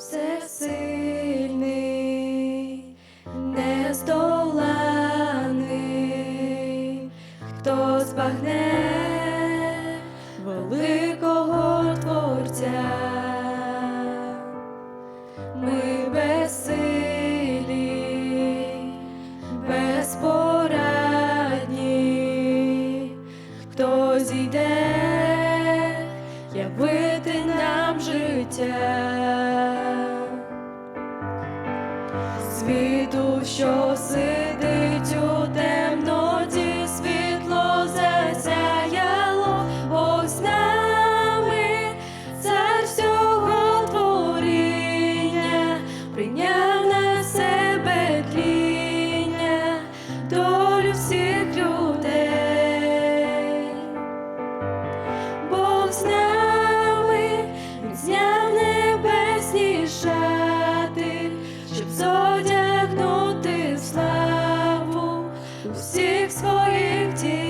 всесильний, нездоланий, хто збагне великого Творця. Ми безсилі, безпорадні, хто зійде Світу, що сидить своїх дітей.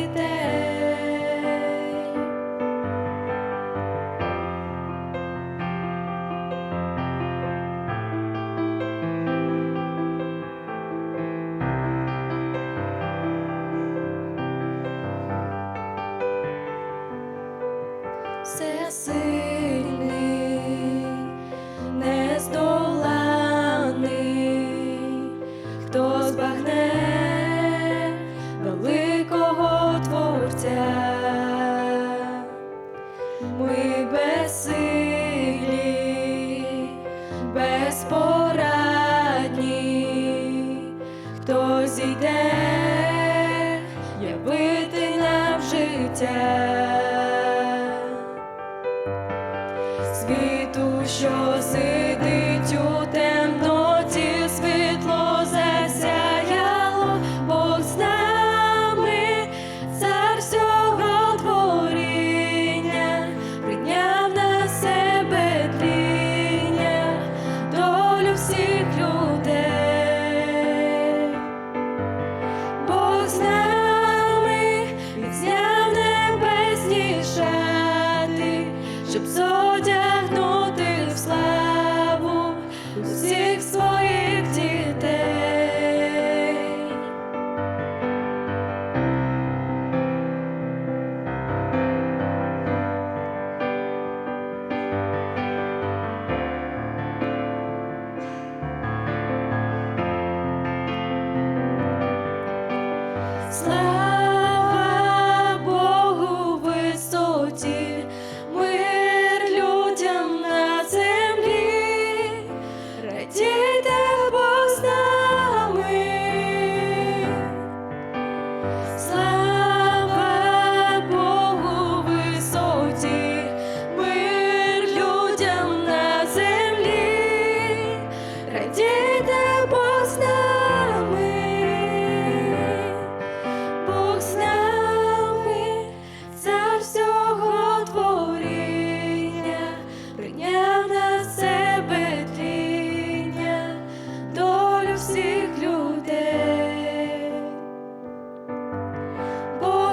Ми безсилі, безпорадні, хто зійде нам життя.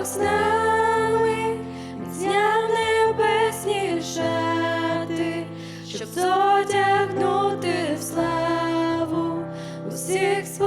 з нами дня небеснішати, щоб зодягнути в славу усіх своїх.